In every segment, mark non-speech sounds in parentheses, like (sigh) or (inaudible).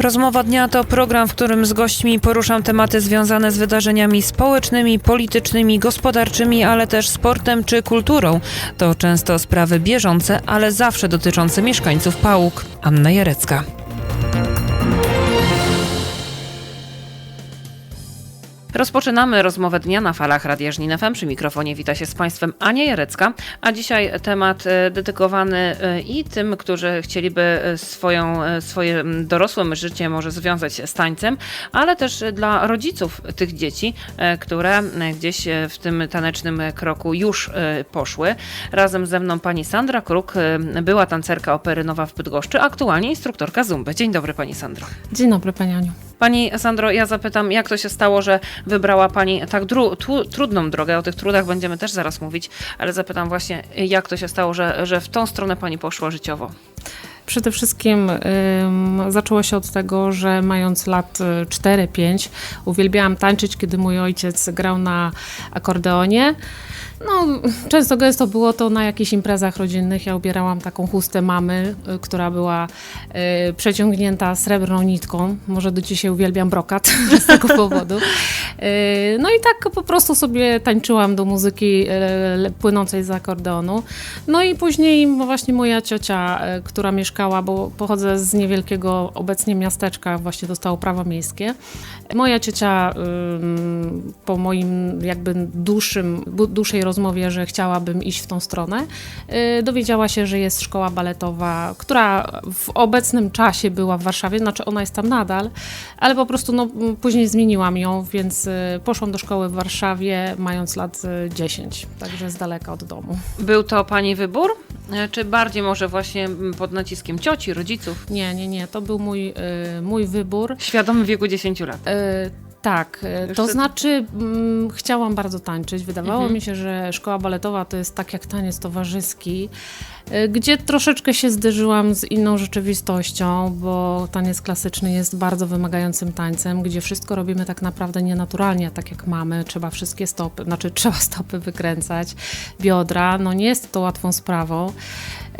Rozmowa dnia to program, w którym z gośćmi poruszam tematy związane z wydarzeniami społecznymi, politycznymi, gospodarczymi, ale też sportem czy kulturą. To często sprawy bieżące, ale zawsze dotyczące mieszkańców Pałuk. Anna Jarecka. Rozpoczynamy rozmowę dnia na falach Radia Żnin FM. Przy mikrofonie wita się z Państwem Ania Jarecka, a dzisiaj temat e, dedykowany e, i tym, którzy chcieliby e, swoją, swoje dorosłe życie może związać z tańcem, ale też dla rodziców tych dzieci, które gdzieś w tym tanecznym kroku już poszły. Razem ze mną pani Sandra Kruk, była tancerka opery Nowa w Bydgoszczy, aktualnie instruktorka Zumby. Dzień dobry Pani Sandro. Dzień dobry, Pani Aniu. Pani Sandro, ja zapytam, jak to się stało, że wybrała Pani tak dru- tu- trudną drogę? O tych trudach będziemy też zaraz mówić, ale zapytam właśnie, jak to się stało, że, że w tą stronę Pani poszła życiowo? Przede wszystkim zaczęło się od tego, że mając lat y, 4-5 uwielbiałam tańczyć, kiedy mój ojciec grał na akordeonie. No, często gęsto było to na jakichś imprezach rodzinnych. Ja ubierałam taką chustę mamy, y, która była y, przeciągnięta srebrną nitką. Może do dzisiaj uwielbiam brokat (laughs) z tego powodu. Y, no i tak po prostu sobie tańczyłam do muzyki y, płynącej z akordeonu. No i później właśnie moja ciocia, y, która mieszkała, bo pochodzę z niewielkiego obecnie miasteczka, właśnie dostało prawo miejskie. Moja ciocia ym, po moim jakby dłuższym, dłuższej rozmowie, że chciałabym iść w tą stronę, y, dowiedziała się, że jest szkoła baletowa, która w obecnym czasie była w Warszawie, znaczy ona jest tam nadal, ale po prostu no, później zmieniłam ją, więc y, poszłam do szkoły w Warszawie mając lat y, 10, także z daleka od domu. Był to Pani wybór, czy bardziej może właśnie mm, pod naciskiem cioci, rodziców? Nie, nie, nie, to był mój, y, mój wybór. Świadomy w wieku 10 lat. E, tak, e, Już to znaczy mm, chciałam bardzo tańczyć. Wydawało Mhm. mi się, że szkoła baletowa to jest tak jak taniec towarzyski, e, gdzie troszeczkę się zderzyłam z inną rzeczywistością, bo taniec klasyczny jest bardzo wymagającym tańcem, gdzie wszystko robimy tak naprawdę nienaturalnie, tak jak mamy. Trzeba wszystkie stopy, znaczy (laughs) trzeba stopy wykręcać, biodra. No nie jest to łatwą sprawą.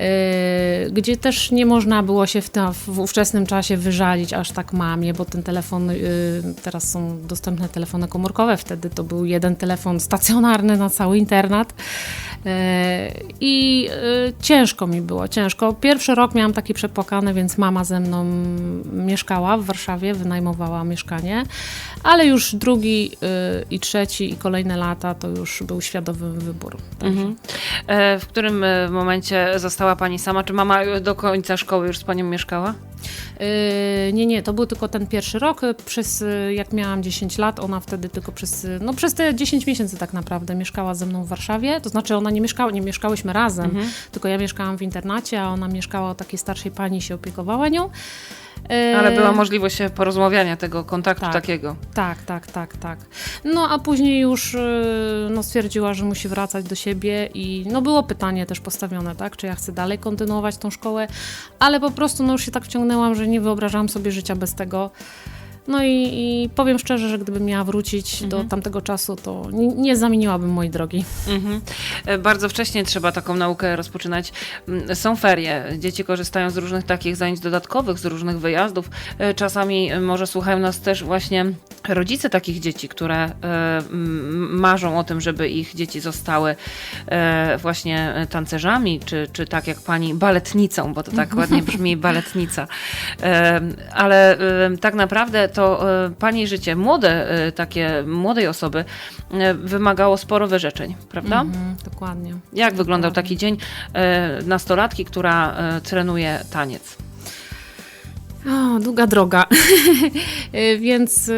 Yy, gdzie też nie można było się w, ta, w ówczesnym czasie wyżalić aż tak mamie, bo ten telefon, yy, teraz są dostępne telefony komórkowe, wtedy to był jeden telefon stacjonarny na cały internat Yy, i ciężko mi było, ciężko. Pierwszy rok miałam taki przepłakany, więc mama ze mną mieszkała w Warszawie, wynajmowała mieszkanie, ale już drugi i trzeci i kolejne lata to już był świadomy wybór. Także Mhm. E, W którym e, momencie została Pani sama? Czy mama do końca szkoły już z Panią mieszkała? Yy, nie, nie, to był tylko ten pierwszy rok. Przez, yy, jak miałam 10 lat, ona wtedy tylko przez, yy, no przez te 10 miesięcy tak naprawdę mieszkała ze mną w Warszawie. To znaczy ona nie mieszkała, nie mieszkałyśmy razem, Mhm. tylko ja mieszkałam w internacie, a ona mieszkała u takiej starszej pani się opiekowała nią. Yy, Ale była możliwość e, porozmawiania tego kontaktu tak. takiego. Tak, tak, tak, tak. No a później już yy, no, stwierdziła, że musi wracać do siebie i no było pytanie też postawione, tak, czy ja chcę dalej kontynuować tą szkołę, ale po prostu no już się tak wciągnęłam, że nie wyobrażałam sobie życia bez tego. No i, i powiem szczerze, że gdybym miała wrócić do tamtego czasu, to nie, nie zamieniłabym mojej drogi. Mhm. E, Bardzo wcześnie trzeba taką naukę rozpoczynać. Mm, Są ferie, dzieci korzystają z różnych takich zajęć dodatkowych, z różnych wyjazdów. E, Czasami e, może słuchają nas też właśnie rodzice takich dzieci, które marzą o tym, żeby ich dzieci zostały właśnie tancerzami, czy, czy tak jak pani baletnicą, bo to tak (laughs) ładnie brzmi baletnica. Ale tak naprawdę to e, pani życie, młode e, takie, młodej osoby e, wymagało sporo wyrzeczeń, prawda? Mhm, dokładnie. Jak wyglądał taki dzień nastolatki, która trenuje taniec? O, długa droga. Y, (laughs) Więc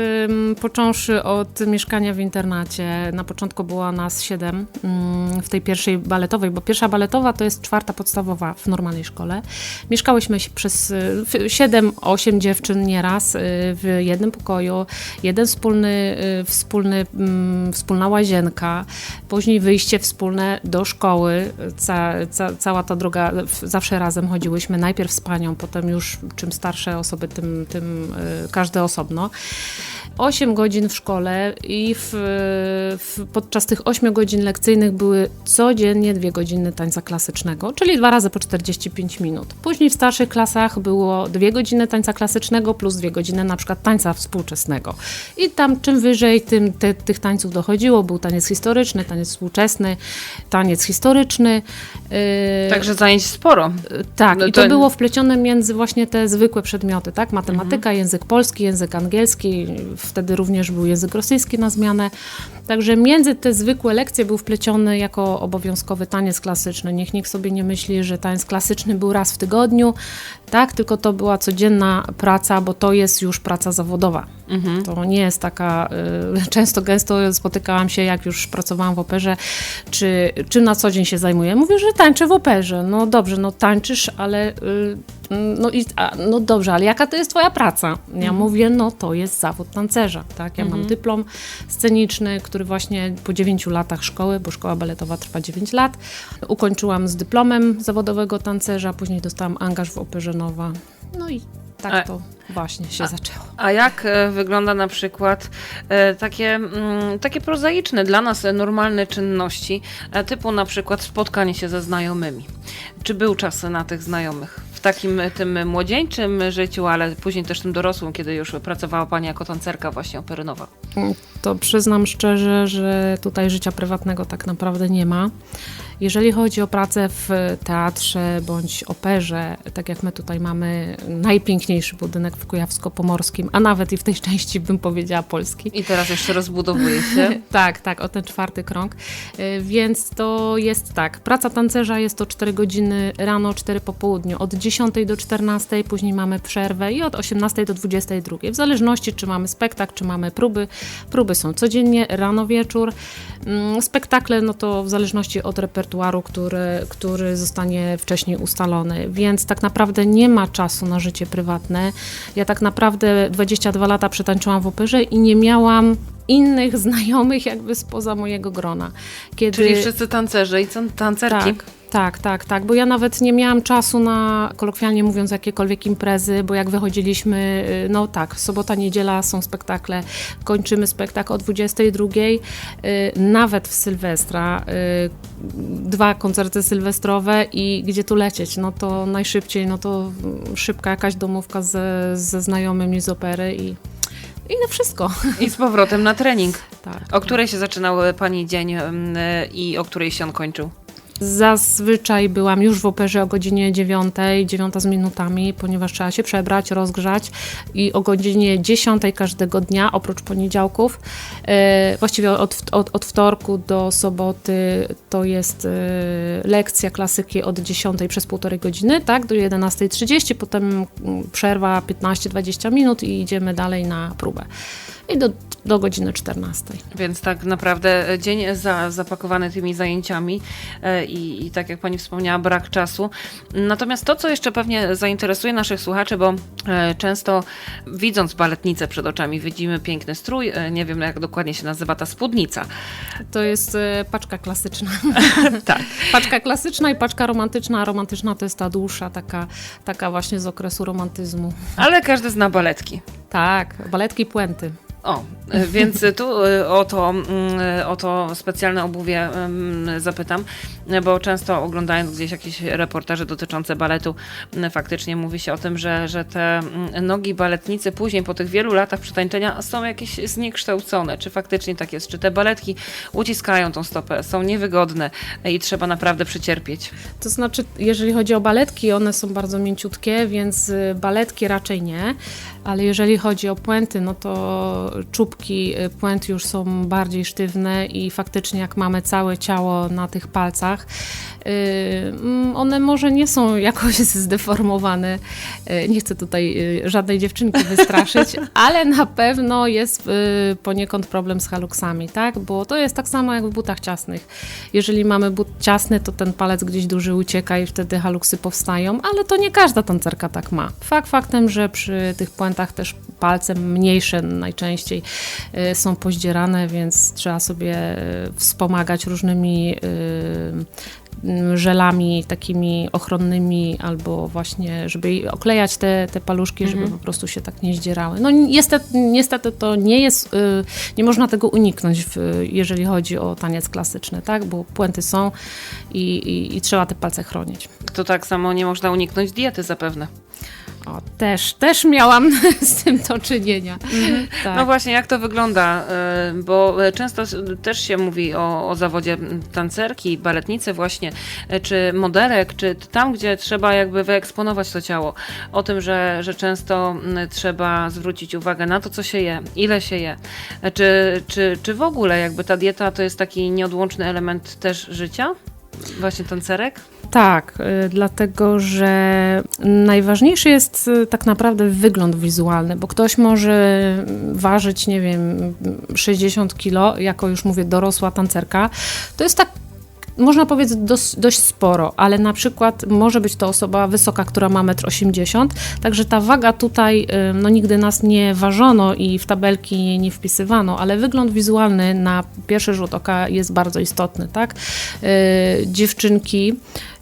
począwszy od mieszkania w internacie, na początku było nas siedem w tej pierwszej baletowej, bo pierwsza baletowa to jest czwarta podstawowa w normalnej szkole. Mieszkałyśmy się przez y, siedem, osiem dziewczyn nieraz y, w jednym pokoju, jeden wspólny, y, wspólny, ym, wspólna łazienka, później wyjście wspólne do szkoły. Ca, ca, cała ta droga, zawsze razem chodziłyśmy, najpierw z panią, potem już czym starsze osoby, tym, tym y, każde osobno. 8 godzin w szkole i w, w, podczas tych 8 godzin lekcyjnych były codziennie 2 godziny tańca klasycznego, czyli dwa razy po 45 minut. Później w starszych klasach było 2 godziny tańca klasycznego plus 2 godziny na przykład tańca współczesnego. I tam czym wyżej, tym te, tych tańców dochodziło. Był taniec historyczny, taniec współczesny, taniec historyczny. Yy, Także zajęć sporo. tak, No i to- to było wplecione między właśnie te zwykłe przedmioty, tak? Matematyka, język polski, język angielski, wtedy również był język rosyjski na zmianę. Także między te zwykłe lekcje był wpleciony jako obowiązkowy taniec klasyczny. Niech nikt sobie nie myśli, że taniec klasyczny był raz w tygodniu, tak? Tylko to była codzienna praca, bo to jest już praca zawodowa. To nie jest taka, y, (laughs) często gęsto spotykałam się, jak już pracowałam w operze, czy czym na co dzień się zajmuję. Mówię, że tańczę w operze. No dobrze, no tańczysz, ale y, no, i, a, no dobrze, ale jaka to jest twoja praca? Ja mówię, no to jest zawód tancerza, tak? Ja mam dyplom sceniczny, który właśnie po 9 latach szkoły, bo szkoła baletowa trwa 9 lat, ukończyłam z dyplomem zawodowego tancerza, później dostałam angaż w operze Nowa. No i tak A- to właśnie się zaczęło. A jak e, wygląda na przykład e, takie, mm, takie prozaiczne dla nas e, normalne czynności, typu na przykład spotkanie się ze znajomymi? Czy był czas na tych znajomych w takim tym młodzieńczym życiu, ale później też tym dorosłym, kiedy już pracowała Pani jako tancerka właśnie operynowa? To przyznam szczerze, że tutaj życia prywatnego tak naprawdę nie ma. Jeżeli chodzi o pracę w teatrze bądź operze, tak jak my tutaj mamy najpiękniejszy budynek w Kujawsko-Pomorskim, a nawet i w tej części bym powiedziała Polski. I teraz jeszcze rozbudowuje się. (laughs) Tak, tak, o ten czwarty krąg. Y, Więc to jest tak. Praca tancerza jest to 4 godziny rano, 4 po południu. Od 10 do 14, później mamy przerwę i od 18 do 22. W zależności, czy mamy spektakl, czy mamy próby. Próby są codziennie, rano, wieczór. Mm, Spektakle, no to w zależności od repertuaru, który, który zostanie wcześniej ustalony. Więc tak naprawdę nie ma czasu na życie prywatne. Ja tak naprawdę 22 lata przetańczyłam w operze i nie miałam innych (laughs) znajomych jakby spoza mojego grona. Kiedy... Czyli wszyscy tancerze i tan- tancerki. Tak, tak, tak, tak, bo ja nawet nie miałam czasu na, kolokwialnie mówiąc, jakiekolwiek imprezy, bo jak wychodziliśmy, y, no tak, sobota, niedziela są spektakle, kończymy spektakl o 22, y, nawet w Sylwestra, y, dwa koncerty sylwestrowe i gdzie tu lecieć, no to najszybciej, no to mm, szybka jakaś domówka ze, ze znajomymi z opery i, i to wszystko. I z powrotem na trening. (laughs) Tak. O której się zaczynał e, Pani dzień em, e, i o której się on kończył? Zazwyczaj byłam już w operze o godzinie 9, 9 z minutami, ponieważ trzeba się przebrać, rozgrzać i o godzinie 10 każdego dnia, oprócz poniedziałków, e, właściwie od, od, od wtorku do soboty to jest e, lekcja klasyki od 10 przez półtorej godziny, tak, do 11.30, potem mm, przerwa 15-20 minut i idziemy dalej na próbę. I do, do godziny 14. Więc tak naprawdę dzień za, zapakowany tymi zajęciami e, i, i tak jak Pani wspomniała, brak czasu. Natomiast to, co jeszcze pewnie zainteresuje naszych słuchaczy, bo e, często widząc baletnicę przed oczami, widzimy piękny strój, e, nie wiem jak dokładnie się nazywa ta spódnica. To jest e, paczka klasyczna. (laughs) Tak. Paczka klasyczna i paczka romantyczna, a romantyczna to jest ta dłuższa, taka, taka właśnie z okresu romantyzmu. Ale każdy zna baletki. Tak, baletki puenty. O, więc tu e, o to, mm, e, o to specjalne obuwie em, zapytam, bo często oglądając gdzieś jakieś reportaże dotyczące baletu, m, faktycznie mówi się o tym, że, że te mm, nogi baletnicy później po tych wielu latach przetańczenia są jakieś zniekształcone. Czy faktycznie tak jest? Czy te baletki uciskają tą stopę, są niewygodne i trzeba naprawdę przycierpieć? To znaczy, jeżeli chodzi o baletki, one są bardzo mięciutkie, więc y, baletki raczej nie, ale jeżeli chodzi o puenty, no to czubki y, puent już są bardziej sztywne i faktycznie jak mamy całe ciało na tych palcach, one może nie są jakoś (laughs) zdeformowane. Y, Nie chcę tutaj y, żadnej dziewczynki wystraszyć, (laughs) ale na pewno jest y, poniekąd problem z haluksami, tak? Bo to jest tak samo jak w butach ciasnych. Jeżeli mamy but ciasny, to ten palec gdzieś duży ucieka i wtedy haluksy powstają, ale to nie każda tancerka tak ma. Fakt faktem, że przy tych puentach też palce mniejsze najczęściej są poździerane, więc trzeba sobie wspomagać różnymi żelami takimi ochronnymi albo właśnie, żeby oklejać te, te paluszki, żeby po prostu się tak nie zdzierały. No niestety, niestety to nie jest, y, nie można tego uniknąć, w, jeżeli chodzi o taniec klasyczny, tak? Bo puenty są i, i, i trzeba te palce chronić. To tak samo nie można uniknąć diety zapewne. O, też, też miałam (laughs) z tym do czynienia. Tak. No właśnie, jak to wygląda? Y, Bo y, często też się mówi o, o zawodzie tancerki, baletnicy właśnie, y, czy modelek, czy tam, gdzie trzeba jakby wyeksponować to ciało. O tym, że, że często mm, trzeba zwrócić uwagę na to, co się je, ile się je. Czy, czy, czy w ogóle jakby ta dieta to jest taki nieodłączny element też życia? Właśnie tancerek? Tak, y, dlatego że najważniejszy jest y, tak naprawdę wygląd wizualny, bo ktoś może ważyć, nie wiem, 60 kilo, jako już mówię dorosła tancerka. To jest tak można powiedzieć dość, dość sporo, ale na przykład może być to osoba wysoka, która ma 1,80 m, także ta waga tutaj, y, no nigdy nas nie ważono i w tabelki nie wpisywano, ale wygląd wizualny na pierwszy rzut oka jest bardzo istotny, tak? Y, Dziewczynki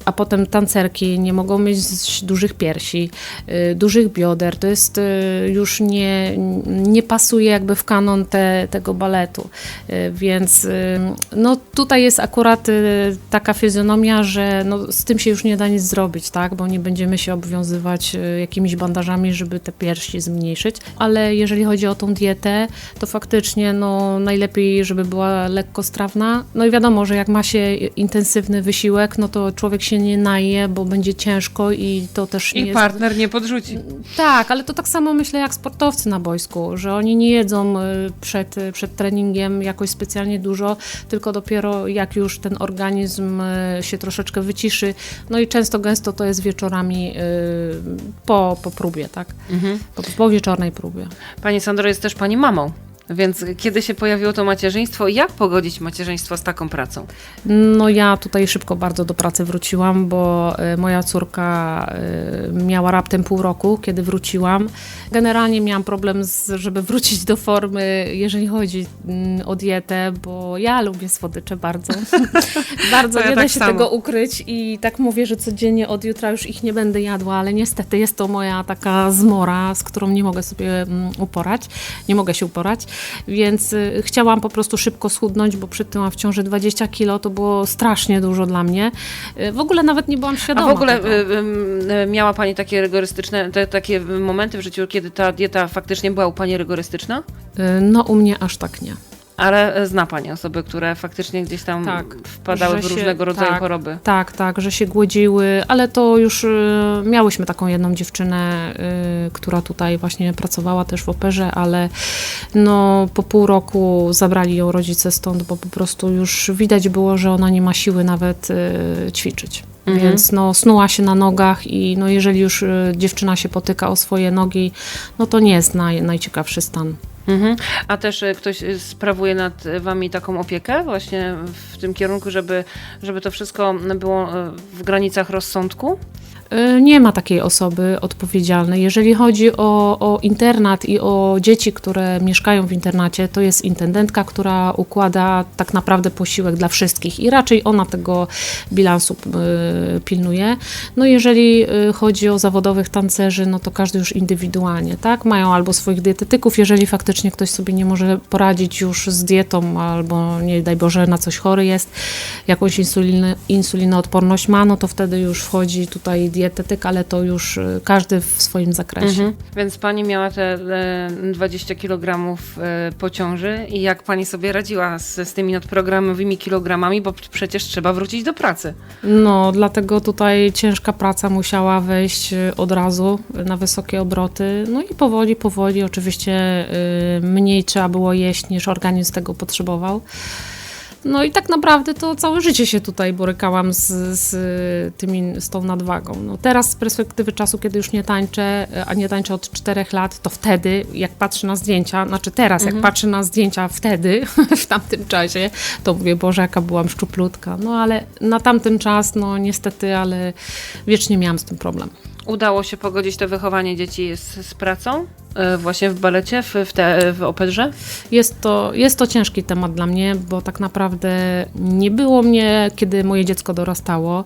a potem tancerki nie mogą mieć dużych piersi, y, dużych bioder. To jest y, już nie, nie pasuje jakby w kanon te, tego baletu. Y, Więc no tutaj jest akurat taka fizjonomia, że no, z tym się już nie da nic zrobić, tak? Bo nie będziemy się obwiązywać jakimiś bandażami, żeby te piersi zmniejszyć. Ale jeżeli chodzi o tą dietę, to faktycznie no, najlepiej, żeby była lekkostrawna. No i wiadomo, że jak ma się intensywny wysiłek, no to człowiek się nie naje, bo będzie ciężko i to też nie I jest... partner nie podrzuci. Tak, ale to tak samo myślę jak sportowcy na boisku, że oni nie jedzą y, przed, y, przed treningiem jakoś specjalnie dużo, tylko dopiero jak już ten organizm y, się troszeczkę wyciszy. No i często gęsto to jest wieczorami po, po próbie, tak? Po, po wieczornej próbie. Pani Sandro jest też pani mamą. Więc kiedy się pojawiło to macierzyństwo, jak pogodzić macierzyństwo z taką pracą? No ja tutaj szybko bardzo do pracy wróciłam, bo y, moja córka y, miała raptem pół roku, kiedy wróciłam. Generalnie miałam problem, z, żeby wrócić do formy, jeżeli chodzi mm, o dietę, bo ja lubię słodycze bardzo. (laughs) bardzo ja nie da tak się samo. tego ukryć i tak mówię, że codziennie od jutra już ich nie będę jadła, ale niestety jest to moja taka zmora, z którą nie mogę sobie mm, uporać, nie mogę się uporać, więc y, chciałam po prostu szybko schudnąć, bo przed tym a w ciąży 20 kilo to było strasznie dużo dla mnie. Y, W ogóle nawet nie byłam A świadoma w ogóle tego. y, miała Pani takie rygorystyczne, te, takie momenty w życiu, kiedy ta dieta faktycznie była u Pani rygorystyczna? No u mnie aż tak nie. Ale y, zna Pani osoby, które faktycznie gdzieś tam Tak, wpadały w się- różnego rodzaju tak. choroby. Tak, tak, że się głodziły, ale to już y, miałyśmy taką jedną dziewczynę, y, która tutaj właśnie pracowała też w operze, ale no po pół roku zabrali ją rodzice stąd, bo po prostu już widać było, że ona nie ma siły nawet y, ćwiczyć. Mhm. Więc no, snuła się na nogach i no, jeżeli już dziewczyna się potyka o swoje nogi, no to nie jest naj, najciekawszy stan. Mhm. A też y, ktoś y, sprawuje nad Wami taką opiekę właśnie w tym kierunku, żeby, żeby to wszystko było y, w granicach rozsądku? Nie ma takiej osoby odpowiedzialnej. Jeżeli chodzi o, o internat i o dzieci, które mieszkają w internacie, to jest intendentka, która układa tak naprawdę posiłek dla wszystkich i raczej ona tego bilansu pilnuje. No jeżeli chodzi o zawodowych tancerzy, no to każdy już indywidualnie, tak? Mają albo swoich dietetyków, jeżeli faktycznie ktoś sobie nie może poradzić już z dietą, albo nie daj Boże na coś chory jest, jakąś insulinę, insulinoodporność ma, no to wtedy już wchodzi tutaj dietetyk, ale to już y, każdy w swoim zakresie. Mhm. Więc pani miała te e, 20 kg e, po ciąży i jak pani sobie radziła z, z tymi nadprogramowymi kilogramami, bo przecież trzeba wrócić do pracy. No, dlatego tutaj ciężka praca musiała wejść y, od razu na wysokie obroty. No i powoli, powoli oczywiście y, mniej trzeba było jeść niż organizm tego potrzebował. No i tak naprawdę to całe życie się tutaj borykałam z, z, tymi, z tą nadwagą. No teraz z perspektywy czasu, kiedy już nie tańczę, a nie tańczę od czterech lat, to wtedy, jak patrzę na zdjęcia, znaczy teraz, jak patrzę na zdjęcia wtedy, (laughs) w tamtym czasie, to mówię, Boże, jaka byłam szczuplutka. No ale na tamten czas, no niestety, ale wiecznie miałam z tym problem. Udało się pogodzić to wychowanie dzieci z, z pracą? E, Właśnie w balecie, w, w, te, w operze? Jest to, jest to ciężki temat dla mnie, bo tak naprawdę nie było mnie, kiedy moje dziecko dorastało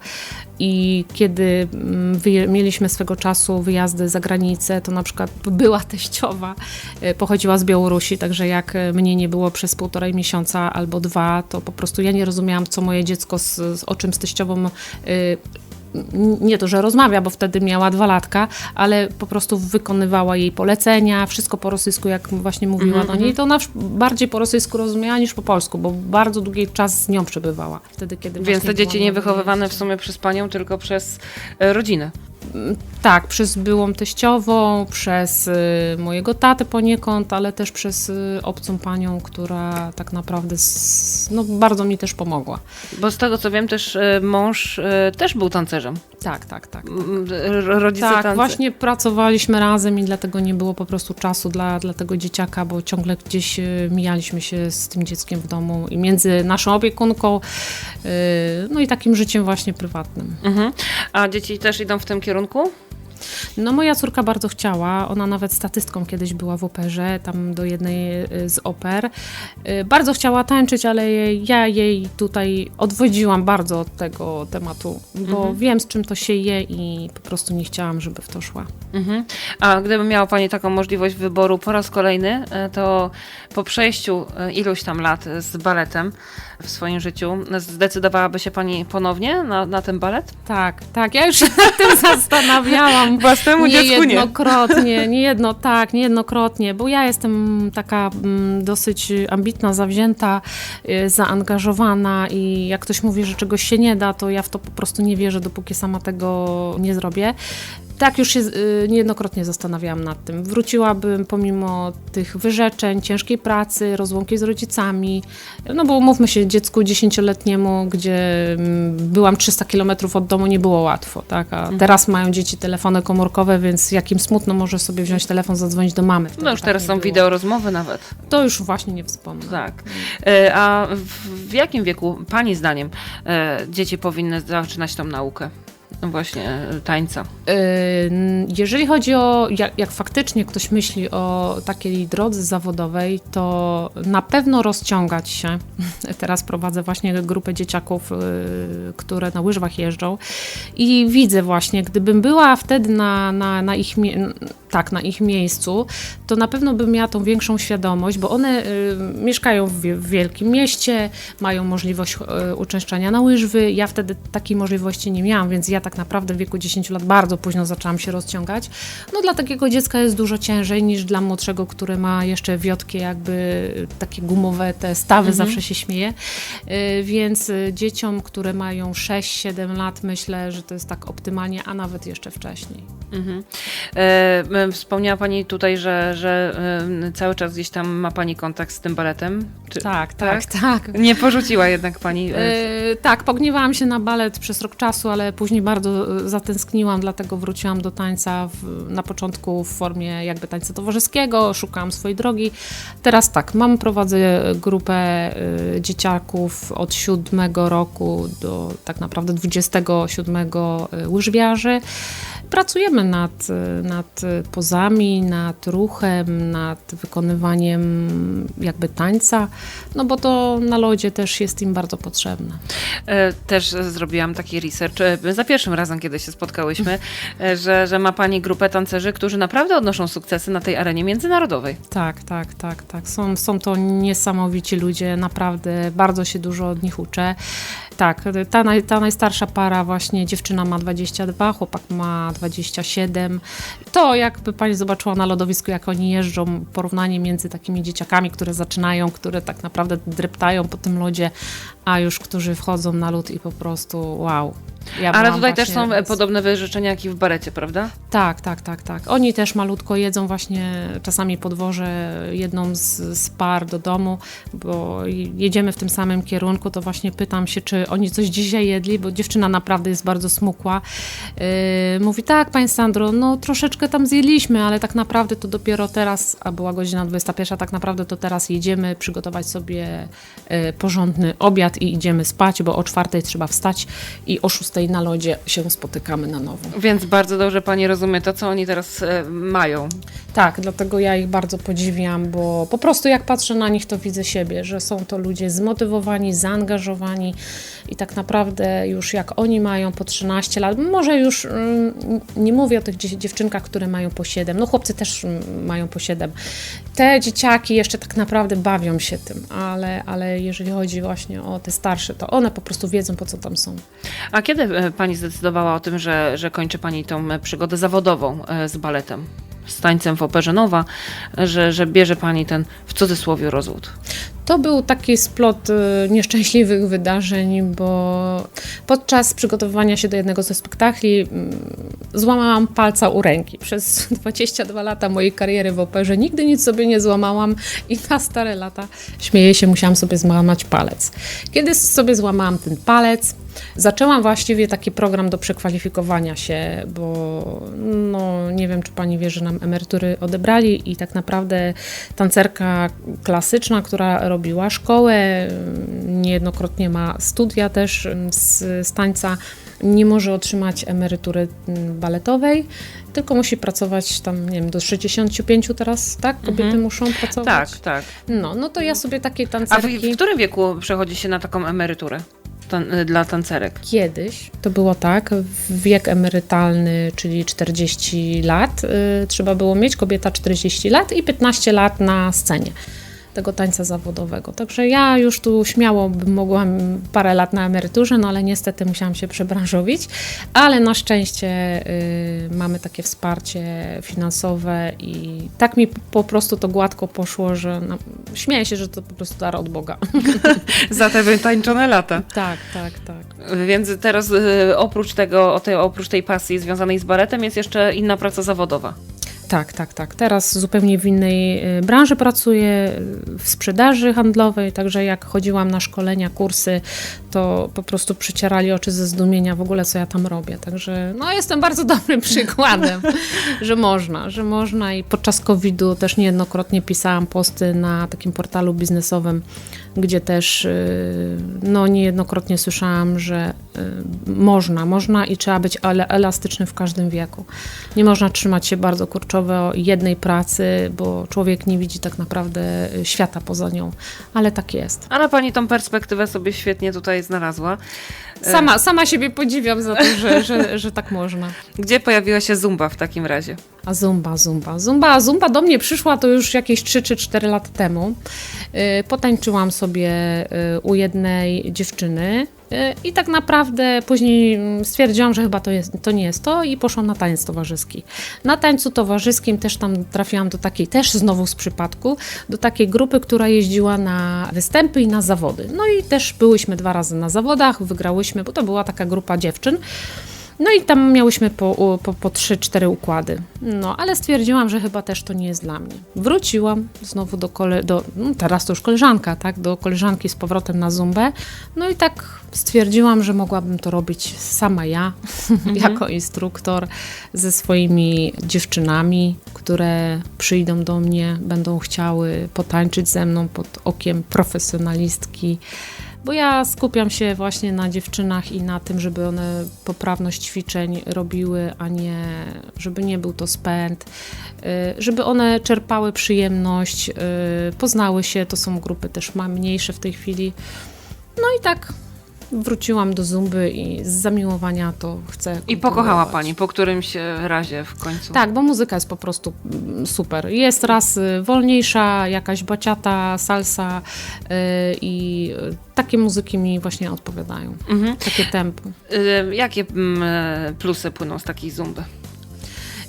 i kiedy mm, mieliśmy swego czasu wyjazdy za granicę, to na przykład była teściowa, e, pochodziła z Białorusi, także jak e, mnie nie było przez półtorej miesiąca albo dwa, to po prostu ja nie rozumiałam, co moje dziecko z, z o czym z teściową y, nie to, że rozmawia, bo wtedy miała dwa latka, ale po prostu wykonywała jej polecenia, wszystko po rosyjsku, jak właśnie mówiła Mhm, do niej, to ona bardziej po rosyjsku rozumiała niż po polsku, bo bardzo długi czas z nią przebywała. Wtedy, kiedy Więc te dzieci nie wychowywane w sumie przez panią, tylko przez e, rodzinę. Tak, przez byłą teściową, przez y, mojego tatę poniekąd, ale też przez y, obcą panią, która tak naprawdę no, bardzo mi też pomogła. Bo z tego co wiem, też e, mąż e, też był tancerzem. Tak, tak, tak. M, r- Rodzice Tak, tańce. właśnie pracowaliśmy razem i dlatego nie było po prostu czasu dla, dla tego dzieciaka, bo ciągle gdzieś y, mijaliśmy się z tym dzieckiem w domu i między naszą opiekunką, y, no i takim życiem właśnie prywatnym. Mhm. A dzieci też idą w tym kierunku? No moja córka bardzo chciała, ona nawet statystką kiedyś była w operze, tam do jednej y, z oper. Y, Bardzo chciała tańczyć, ale ja jej tutaj odwodziłam bardzo od tego tematu, bo Mhm. wiem z czym to się je i po prostu nie chciałam, żeby w to szła. Mhm. A gdyby miała Pani taką możliwość wyboru po raz kolejny, e, to po przejściu iluś tam lat z baletem w swoim życiu, zdecydowałaby się Pani ponownie na, na ten balet? Tak, tak, ja już się nad tym (laughs) zastanawiałam. Własnemu. Niejednokrotnie, (laughs) nie jedno, tak, niejednokrotnie, bo ja jestem taka mm, dosyć ambitna, zawzięta, y, zaangażowana i jak ktoś mówi, że czegoś się nie da, to ja w to po prostu nie wierzę, dopóki sama tego nie zrobię. Tak, już się y, niejednokrotnie zastanawiałam nad tym. Wróciłabym pomimo tych wyrzeczeń, ciężkiej pracy, rozłąki z rodzicami. No bo umówmy się, dziecku dziesięcioletniemu, gdzie mm, byłam 300 kilometrów od domu, nie było łatwo, tak? A Mhm. teraz mają dzieci telefony komórkowe, więc jakim smutno może sobie wziąć telefon, zadzwonić do mamy. No już tak teraz są wideo rozmowy nawet. To już właśnie nie wspomnę. Tak. E, A w, w jakim wieku Pani zdaniem e, dzieci powinny zaczynać tą naukę? Właśnie e, tańca. Ym, Jeżeli chodzi o, jak, jak faktycznie ktoś myśli o takiej drodze zawodowej, to na pewno rozciągać się. (laughs) Teraz prowadzę właśnie grupę dzieciaków, y, które na łyżwach jeżdżą i widzę właśnie, gdybym była wtedy na, na, na, ich, tak, na ich miejscu, to na pewno bym miała tą większą świadomość, bo one y, mieszkają w, w wielkim mieście, mają możliwość y, uczęszczania na łyżwy. Ja wtedy takiej możliwości nie miałam, więc ja tak naprawdę w wieku 10 lat bardzo późno zaczęłam się rozciągać. No dla takiego dziecka jest dużo ciężej niż dla młodszego, które ma jeszcze wiotkie jakby y, takie gumowe te stawy, zawsze się śmieje. Y, Więc y, dzieciom, które mają 6-7 lat, myślę, że to jest tak optymalnie, a nawet jeszcze wcześniej. Mhm. E, wspomniała Pani tutaj, że, że e, cały czas gdzieś tam ma Pani kontakt z tym baletem. Czy Tak, tak, tak. nie porzuciła jednak Pani. e, E, tak, pogniewałam się na balet przez rok czasu, ale później bardzo e, zatęskniłam, dlatego wróciłam do tańca w, na początku w formie jakby tańca towarzyskiego, szukałam swojej drogi. Teraz tak, mam, prowadzę grupę e, dzieciaków od siódmego roku do tak naprawdę 27 e, łyżwiarzy. Pracujemy nad, nad pozami, nad ruchem, nad wykonywaniem jakby tańca, no bo to na lodzie też jest im bardzo potrzebne. E, Też zrobiłam taki research e, za pierwszym razem, kiedy się spotkałyśmy, (laughs) e, że, że ma Pani grupę tancerzy, którzy naprawdę odnoszą sukcesy na tej arenie międzynarodowej. Tak, tak, tak, tak. Są, są to niesamowici ludzie, naprawdę bardzo się dużo od nich uczę. Tak, ta, naj, ta najstarsza para właśnie, dziewczyna ma 22, chłopak ma 27. To jakby pani zobaczyła na lodowisku, jak oni jeżdżą, porównanie między takimi dzieciakami, które zaczynają, które tak naprawdę dreptają po tym lodzie, a już którzy wchodzą na lód i po prostu wow. Ja Ale tutaj też są właśnie e, podobne wyrzeczenia jak i w barecie, prawda? tak, tak, tak, tak. Oni też malutko jedzą właśnie, czasami podwożę jedną z, z par do domu, bo jedziemy w tym samym kierunku, to właśnie pytam się, czy oni coś dzisiaj jedli, bo dziewczyna naprawdę jest bardzo smukła. Yy, mówi, tak, Pani Sandro, no troszeczkę tam zjedliśmy, ale tak naprawdę to dopiero teraz, a była godzina 21, tak naprawdę to teraz jedziemy przygotować sobie e, porządny obiad i idziemy spać, bo o czwartej trzeba wstać i o szóstej na lodzie się spotykamy na nowo. Więc bardzo dobrze pani rozumie to, co oni teraz e, mają. Tak, dlatego ja ich bardzo podziwiam, bo po prostu jak patrzę na nich, to widzę siebie, że są to ludzie zmotywowani, zaangażowani i tak naprawdę już jak oni mają po 13 lat, może już mm, nie mówię o tych dzie- dziewczynkach, które mają po 7, no chłopcy też mm, mają po 7. Te dzieciaki jeszcze tak naprawdę bawią się tym, ale, ale jeżeli chodzi właśnie o te starsze, to one po prostu wiedzą, po co tam są. A kiedy e, pani zdecydowała o tym, że, że kończy pani tą e, przygodę zawodową e, z baletem? Z tańcem w Operze Nowa, że, że bierze pani ten w cudzysłowie rozwód. To był taki splot y, nieszczęśliwych wydarzeń, bo podczas przygotowywania się do jednego ze spektakli mm, złamałam palca u ręki. Przez (laughs) 22 lata mojej kariery w operze nigdy nic sobie nie złamałam i na stare lata, śmieję się, musiałam sobie złamać palec. Kiedy sobie złamałam ten palec, Zaczęłam właściwie taki program do przekwalifikowania się, bo no, nie wiem, czy pani wie, że nam emerytury odebrali i tak naprawdę tancerka klasyczna, która robiła szkołę, niejednokrotnie ma studia też z, z tańca, nie może otrzymać emerytury baletowej, tylko musi pracować tam, nie wiem, do 65 teraz, tak? Kobiety muszą pracować? Tak, tak. No, no to ja sobie takiej A w, tancerki... w którym wieku przechodzi się na taką emeryturę tan- e, dla tancerek? Kiedyś to było tak, wiek emerytalny, czyli 40 lat, y, trzeba było mieć, kobieta 40 lat i 15 lat na scenie tego tańca zawodowego. Także ja już tu śmiało bym mogła parę lat na emeryturze, no ale niestety musiałam się przebranżowić, ale na szczęście y, mamy takie wsparcie finansowe i tak mi po prostu to gładko poszło, że no, śmieję się, że to po prostu dar od Boga. (laughs) Za te wytańczone lata. tak, tak, tak. Więc teraz e, oprócz tego, o tej, oprócz tej pasji związanej z baletem jest jeszcze inna praca zawodowa. Tak, tak, tak. Teraz zupełnie w innej y, branży pracuję, y, w sprzedaży handlowej, także jak chodziłam na szkolenia, kursy, to po prostu przycierali oczy ze zdumienia w ogóle, co ja tam robię. Także no, jestem bardzo (laughs) dobrym przykładem, (laughs) że można, że można i podczas COVID-u też niejednokrotnie pisałam posty na takim portalu biznesowym, gdzie też y, no, niejednokrotnie słyszałam, że można, można i trzeba być elastyczny w każdym wieku. Nie można trzymać się bardzo kurczowo jednej pracy, bo człowiek nie widzi tak naprawdę y, świata poza nią, ale tak jest. Ale pani tą perspektywę sobie świetnie tutaj znalazła. Sama, sama siebie podziwiam za to, że, że, że tak można. Gdzie pojawiła się Zumba w takim razie? A Zumba, Zumba, Zumba, Zumba do mnie przyszła to już jakieś 3 czy 4 lata temu. Y, Potańczyłam sobie y, u jednej dziewczyny i tak naprawdę później mm, stwierdziłam, że chyba to, jest, to nie jest to i poszłam na taniec towarzyski. Na tańcu towarzyskim też tam trafiłam do takiej, też znowu z przypadku, do takiej grupy, która jeździła na występy i na zawody. No i też byłyśmy dwa razy na zawodach, wygrałyśmy, bo to była taka grupa dziewczyn. No i tam miałyśmy po, po, po 3-4 układy. No, ale stwierdziłam, że chyba też to nie jest dla mnie. Wróciłam znowu do, kole, do no teraz to już koleżanka, tak, do koleżanki z powrotem na zumbę. No i tak stwierdziłam, że mogłabym to robić sama ja, (laughs) jako instruktor, ze swoimi dziewczynami, które przyjdą do mnie, będą chciały potańczyć ze mną pod okiem profesjonalistki. Bo ja skupiam się właśnie na dziewczynach i na tym, żeby one poprawność ćwiczeń robiły, a nie, żeby nie był to spęd, y, żeby one czerpały przyjemność, y, poznały się, to są grupy też mniejsze w tej chwili. No i tak wróciłam do Zumby i z zamiłowania to chcę I pokochała pani po którymś razie w końcu. Tak, bo muzyka jest po prostu mm, super. Jest raz y, wolniejsza, jakaś baciata, salsa y, i y, takie muzyki mi właśnie odpowiadają. Mhm. Takie tempo. E, Jakie mm, plusy płyną z takiej Zumby?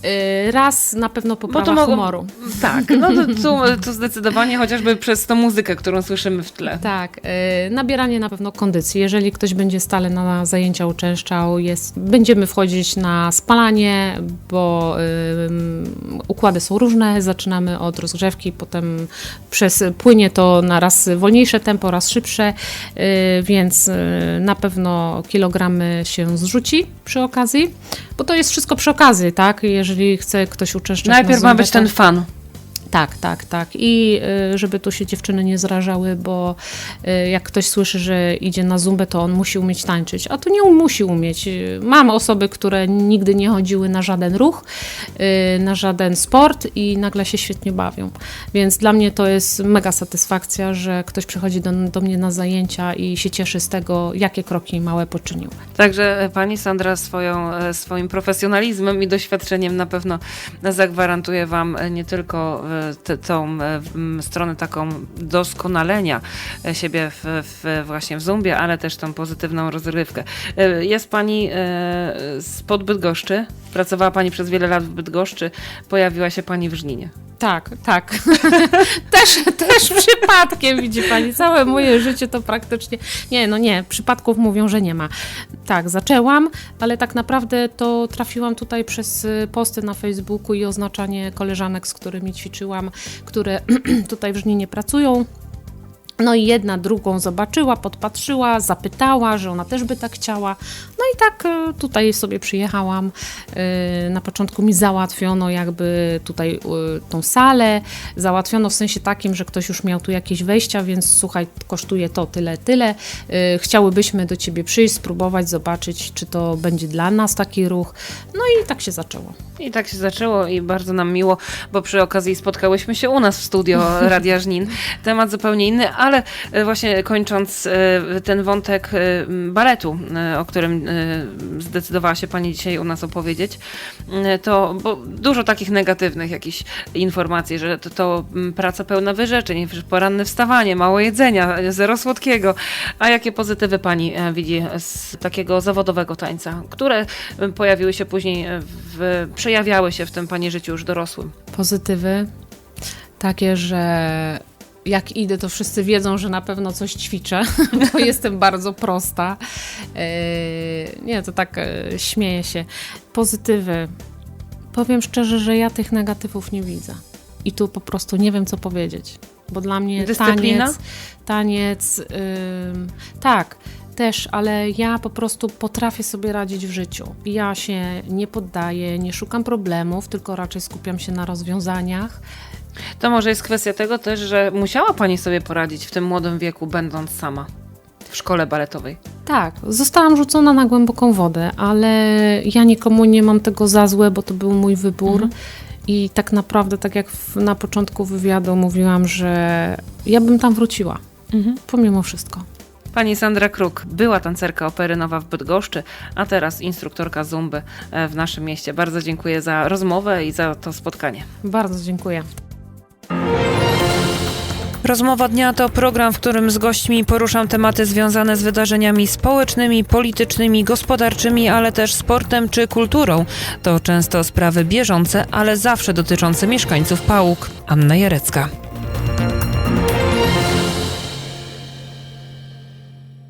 Y, Raz na pewno poprawa humoru. Tak, no to, to, to zdecydowanie chociażby przez tą muzykę, którą słyszymy w tle. Tak, y, nabieranie na pewno kondycji. Jeżeli ktoś będzie stale na zajęcia uczęszczał, jest, będziemy wchodzić na spalanie, bo ym, układy są różne. Zaczynamy od rozgrzewki, potem przez płynie to na raz wolniejsze tempo, raz szybsze, y, więc y, na pewno kilogramy się zrzuci przy okazji. bo to jest wszystko przy okazji, tak? Jeżeli chce ktoś uczestniczyć Najpierw na ma Zumbie, być ten fan. Tak, tak, tak. I y, żeby tu się dziewczyny nie zrażały, bo y, jak ktoś słyszy, że idzie na zumbę, to on musi umieć tańczyć. A to nie musi umieć. Mam osoby, które nigdy nie chodziły na żaden ruch, y, na żaden sport i nagle się świetnie bawią. Więc dla mnie to jest mega satysfakcja, że ktoś przychodzi do, do mnie na zajęcia i się cieszy z tego, jakie kroki małe poczynił. Także e, pani Sandra swoją, e, swoim profesjonalizmem i doświadczeniem na pewno zagwarantuje wam e, nie tylko tą e, stronę taką doskonalenia e, siebie w, w, właśnie w Zumbie, ale też tą pozytywną rozrywkę. E, Jest pani spod Bydgoszczy, pracowała pani przez wiele lat w Bydgoszczy, pojawiła się pani w Żninie. Tak, tak. (laughs) też, też przypadkiem, widzi pani. Całe moje życie to praktycznie. Nie, no nie, przypadków mówią, że nie ma. Tak, zaczęłam, ale tak naprawdę to trafiłam tutaj przez posty na Facebooku i oznaczanie koleżanek, z którymi ćwiczyłam, które (clears throat) tutaj w Żninie pracują. No i jedna drugą zobaczyła, podpatrzyła, zapytała, że ona też by tak chciała. No i tak e, tutaj sobie przyjechałam. E, Na początku mi załatwiono jakby tutaj e, tą salę. Załatwiono w sensie takim, że ktoś już miał tu jakieś wejścia, więc słuchaj, kosztuje to tyle, tyle. Chciałybyśmy do ciebie przyjść, spróbować, zobaczyć, czy to będzie dla nas taki ruch. No i tak się zaczęło. I tak się zaczęło i bardzo nam miło, bo przy okazji spotkałyśmy się u nas w studio (laughs) Radia Żnin. Temat zupełnie inny, ale e, właśnie kończąc e, ten wątek e, baletu, o którym zdecydowała się Pani dzisiaj u nas opowiedzieć, to bo dużo takich negatywnych jakichś informacji, że to, to praca pełna wyrzeczeń, poranne wstawanie, mało jedzenia, zero słodkiego. A jakie pozytywy Pani widzi z takiego zawodowego tańca, które pojawiły się później, w, przejawiały się w tym Pani życiu już dorosłym? pozytywy takie, że jak idę, to wszyscy wiedzą, że na pewno coś ćwiczę, (laughs) bo jestem bardzo prosta. Yy, Nie, to tak yy, śmieję się. Pozytywy. Powiem szczerze, że ja tych negatywów nie widzę. I tu po prostu nie wiem, co powiedzieć. Bo dla mnie Dyscyplina? taniec, taniec, ym, tak, też, ale ja po prostu potrafię sobie radzić w życiu. Ja się nie poddaję, nie szukam problemów, tylko raczej skupiam się na rozwiązaniach. To może jest kwestia tego też, że musiała Pani sobie poradzić w tym młodym wieku, będąc sama w szkole baletowej. Tak, zostałam rzucona na głęboką wodę, ale ja nikomu nie mam tego za złe, bo to był mój wybór. I tak naprawdę, tak jak w, na początku wywiadu mówiłam, że ja bym tam wróciła, pomimo wszystko. Pani Sandra Kruk była tancerka opery Nowa w Bydgoszczy, a teraz instruktorka zumby e, w naszym mieście. Bardzo dziękuję za rozmowę i za to spotkanie. Bardzo dziękuję. Rozmowa dnia to program, w którym z gośćmi poruszam tematy związane z wydarzeniami społecznymi, politycznymi, gospodarczymi, ale też sportem czy kulturą. To często sprawy bieżące, ale zawsze dotyczące mieszkańców Pałuk. Anna Jarecka.